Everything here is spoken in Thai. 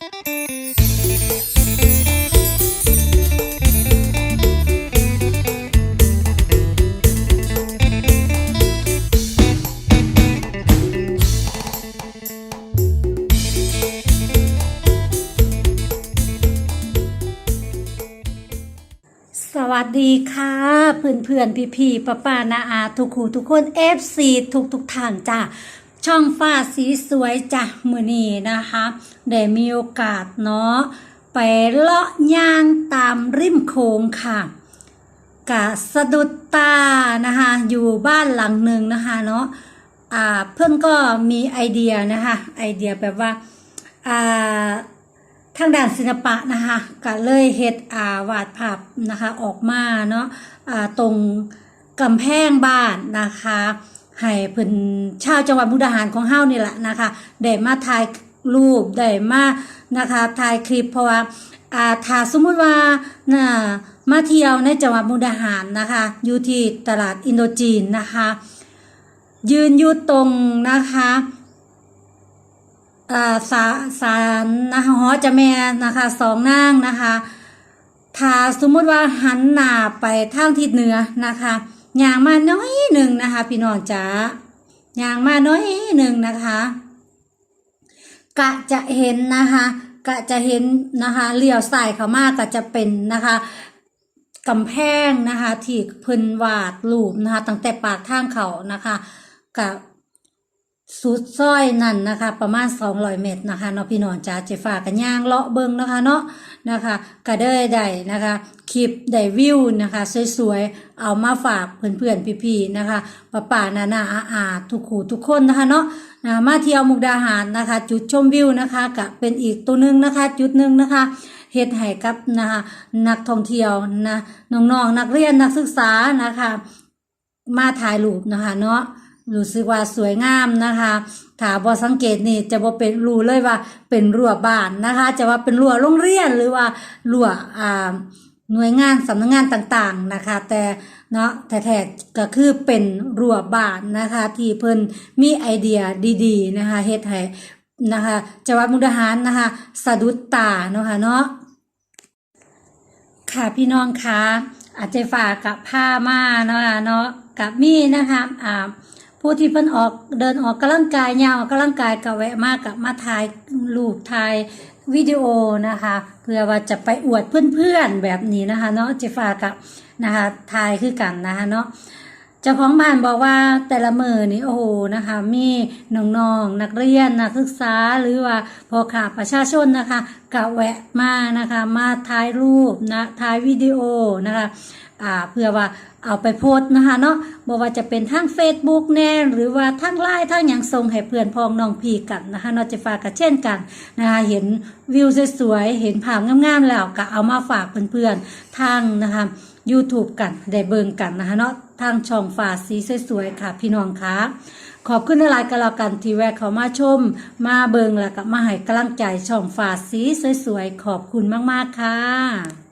สวัสดีค่ะเพื่อนเพื่อนพี่พี่ป้าป้านาอาทุกคูทุกคน FC ทุกทุกท่านจ้ะ ช่องฟ้าสีสวยจ้ะมือนี้นะคะได้มีโอกาสเนาะไปเลาะย่างตามริมโขงค่ะกะสะดุดตานะคะอยู่บ้านหลังหนึ่งนะคะเนาะอ่าเพื่อนก็มีไอเดียนะคะไอเดียแบบว่าอ่าทางด้านศิลปะนะคะก็เลยเฮ็ดอ่าวาดภาพนะคะออกมาเนาะอ่าตรงกำแพงบ้านนะคะ ให้เพิ่นชาวจังหวัดมุกดาหารของเฮานี่แหละนะคะได้มาถ่ายรูปได้มานะคะถ่ายคลิปเพราะว่าอ่าถ้าสมมุติว่าน่ะมาเที่ยวในจังหวัดมุกดาหารนะคะ อยู่ที่ตลาดอินโดจีนนะคะ ยืนอยู่ตรงนะคะอ่าสาสารนะคะหอจะแม่นะคะสองนางนะคะถ้าสมมุติว่าหันหน้าไปทางทิศเหนือนะคะ ย่างมาน้อยหนึ่งนะคะ พี่น้องจ๋าย่างมาน้อยหนึ่งนะคะ กะจะเห็นนะคะ กะจะเห็นนะคะเลี้ยวซ้ายเขามาก็จะเป็นนะคะกำแพงนะคะที่พิ่นวาดรูปนะคะตั้งแต่ปากทางเขานะคะกับสุดซอยนั่นนะคะ ประมาณ200เมตรนะคะเนาะพี่น้องจ๋าเจฟ้ากันย่างเลาะเบิงนะคะ เนาะ นะคะก็ได้ได้นะคะคลิปได้วิวนะคะสวยๆเอามาฝากเพื่อนๆพี่ๆนะคะป้าป่านานาอาอาทุกขู่ทุกคนนะคะเนาะนะมาเที่ยวมุกดาหารนะคะ จุดชมวิวนะคะก็เป็นอีกตัวหนึงนะคะ จุดหนึ่งนะคะเฮ็ดให้กับนะคะนักท่องเที่ยวนะน้องๆนักเรียนนักศึกษานะคะ มาถ่ายรูปนะคะเนาะ รู้สึกว่าสวยงามนะคะถ้าบ่สังเกตนี่จะบ่เป็นรู้เลยว่าเป็นรั้วบ้านนะคะ จะว่าเป็นรั้วโรงเรียนหรือว่ารั้วอ่าหน่วยงานสำนักงานต่างๆนะคะ แต่เนาะแท้ๆก็คือเป็นรั้วบ้านนะคะ ที่เพิ่นมีไอเดียดีๆนะคะเฮ็ดให้นะคะจังหวัดมุกดาหารนะคะสะดุดตาเนาะค่ะเนาะค่ะพี่น้องคะอาจจะฝากกับผ้ามาเนาะเนาะกับมีนะคะอ่า ผู้ที่เพิ่นออกเดินออกกำลังกายยาวออกกำลังกายกับแวะมากกับมาถ่ายรูปถ่ายวิดีโอนะคะ เพื่อว่าจะไปอวดเพื่อนๆแบบนี้นะคะ เนาะเจฝากับนะคะถ่ายคือกันนะคะเนาะเจ้าของบ้านบอกว่าแต่ละมือนี่โอ้โหนะคะ มีน้องๆนักเรียนนักศึกษาหรือว่าพอขาประชาชนนะคะกะแวะมานะคะ มาถ่ายรูปนะถ่ายวิดีโอนะคะ อ่าเพื่อว่าเอาไปโพสนะคะเนาะบอกว่าจะเป็นทั้ง Facebook แน่หรือว่าทั้งไลน์ทั้งอย่างส่งให้เพื่อนพ้องน้องพี่กันนะคะเนอจะฝากกันเช่นกันนะคะเห็นวิวสวยๆเห็นภาพงามๆแล้วก็เอามาฝากเพื่อนๆทางนะคะ YouTube กันได้เบิ่งกันนะคะเนาะทางช่องฝาสีสวยๆค่ะ พี่น้องคะขอบคุณหลายกันแล้วกันที่แวะเขามาชม มาเบิงแล้วก็มาให้กำลังใจช่องฝาสีสวยๆขอบคุณมากๆค่ะ